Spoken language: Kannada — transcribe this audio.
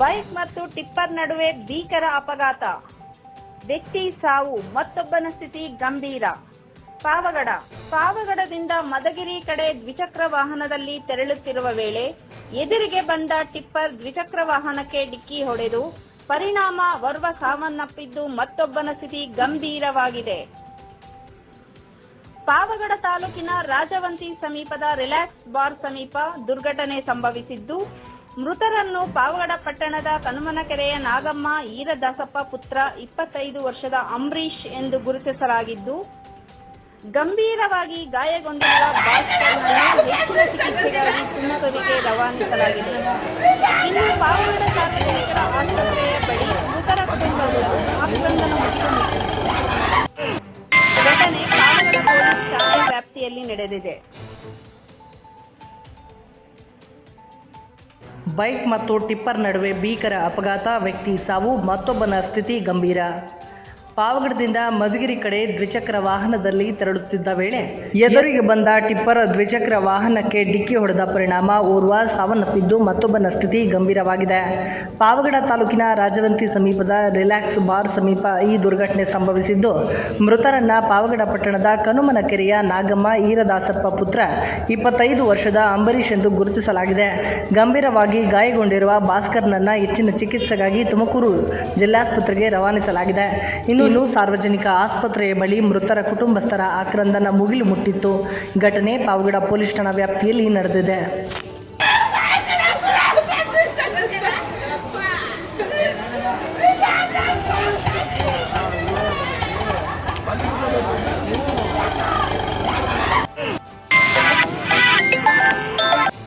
ಬೈಕ್ ಮತ್ತು ಟಿಪ್ಪರ್ ನಡುವೆ ಭೀಕರ ಅಪಘಾತ. ವ್ಯಕ್ತಿ ಸಾವು, ಮತ್ತೊಬ್ಬನ ಸ್ಥಿತಿ ಗಂಭೀರ. ಪಾವಗಡ. ಪಾವಗಡದಿಂದ ಮದಗಿರಿ ಕಡೆ ದ್ವಿಚಕ್ರ ವಾಹನದಲ್ಲಿ ತೆರಳುತ್ತಿರುವ ವೇಳೆ ಎದುರಿಗೆ ಬಂದ ಟಿಪ್ಪರ್ ದ್ವಿಚಕ್ರ ವಾಹನಕ್ಕೆ ಡಿಕ್ಕಿ ಹೊಡೆದು ಪರಿಣಾಮ ಓರ್ವ ಸಾವನ್ನಪ್ಪಿದ್ದು ಮತ್ತೊಬ್ಬನ ಸ್ಥಿತಿ ಗಂಭೀರವಾಗಿದೆ. ಪಾವಗಡ ತಾಲೂಕಿನ ರಾಜವಂತಿ ಸಮೀಪದ ರಿಲ್ಯಾಕ್ಸ್ ಬಾರ್ ಸಮೀಪ ದುರ್ಘಟನೆ ಸಂಭವಿಸಿದ್ದು ಮೃತರನ್ನು ಪಾವಗಡ ಪಟ್ಟಣದ ಕನುಮನಕೆರೆಯ ನಾಗಮ್ಮ ಈರದಾಸಪ್ಪ ಪುತ್ರ ಇಪ್ಪತ್ತೈದು ವರ್ಷದ ಅಂಬರೀಶ್ ಎಂದು ಗುರುತಿಸಲಾಗಿದ್ದು, ಗಂಭೀರವಾಗಿ ಗಾಯಗೊಂಡಿರುವ ಹೆಚ್ಚಿನ ಚಿಕಿತ್ಸೆಗಾಗಿ ತುಮಕೂರಿಗೆ ರವಾನಿಸಲಾಗಿದೆ. ಇನ್ನು ಪಾವಗಡ ಸಾರ್ವಜನಿಕರ ಆಸ್ಪತ್ರೆಯ ಬಳಿ ಮೃತರ ಕುಟುಂಬಗಳು ಆಕ್ರಂದನ ಘಟನೆ ಪಾವಗಡ ಪೊಲೀಸ್ ಠಾಣೆ ವ್ಯಾಪ್ತಿಯಲ್ಲಿ ನಡೆದಿದೆ. ಬೈಕ್ ಮತ್ತು ಟಿಪ್ಪರ್ ನಡುವೆ ಭೀಕರ ಅಪಘಾತ ವ್ಯಕ್ತಿ ಸಾವು ಮತ್ತೊಬ್ಬನ ಸ್ಥಿತಿ ಗಂಭೀರ. ಪಾವಗಡದಿಂದ ಮಧುಗಿರಿ ಕಡೆ ದ್ವಿಚಕ್ರ ವಾಹನದಲ್ಲಿ ತೆರಳುತ್ತಿದ್ದ ವೇಳೆ ಎದುರಿಗೆ ಬಂದ ಟಿಪ್ಪರ್ ದ್ವಿಚಕ್ರ ವಾಹನಕ್ಕೆ ಡಿಕ್ಕಿ ಹೊಡೆದ ಪರಿಣಾಮ ಓರ್ವ ಸಾವನ್ನಪ್ಪಿದ್ದು ಮತ್ತೊಬ್ಬನ ಸ್ಥಿತಿ ಗಂಭೀರವಾಗಿದೆ. ಪಾವಗಡ ತಾಲೂಕಿನ ರಾಜವಂತಿ ಸಮೀಪದ ರಿಲ್ಯಾಕ್ಸ್ ಬಾರ್ ಸಮೀಪ ಈ ದುರ್ಘಟನೆ ಸಂಭವಿಸಿದ್ದು ಮೃತರನ್ನ ಪಾವಗಡ ಪಟ್ಟಣದ ಕನುಮನ ಕೆರೆಯ ನಾಗಮ್ಮ ಈರದಾಸಪ್ಪ ಪುತ್ರ ಇಪ್ಪತ್ತೈದು ವರ್ಷದ ಅಂಬರೀಶ್ ಎಂದು ಗುರುತಿಸಲಾಗಿದೆ. ಗಂಭೀರವಾಗಿ ಗಾಯಗೊಂಡಿರುವ ಭಾಸ್ಕರ್ನನ್ನ ಹೆಚ್ಚಿನ ಚಿಕಿತ್ಸೆಗಾಗಿ ತುಮಕೂರು ಜಿಲ್ಲಾಸ್ಪತ್ರೆಗೆ ರವಾನಿಸಲಾಗಿದೆ. ಇನ್ನು ಇನ್ನು ಸಾರ್ವಜನಿಕ ಆಸ್ಪತ್ರೆಯ ಬಳಿ ಮೃತರ ಕುಟುಂಬಸ್ಥರ ಆಕ್ರಂದನ ಮುಗಿಲು ಮುಟ್ಟಿತ್ತು. ಘಟನೆ ಪಾವಗಡ ಪೊಲೀಸ್ ಠಾಣಾ ವ್ಯಾಪ್ತಿಯಲ್ಲಿ ನಡೆದಿದೆ.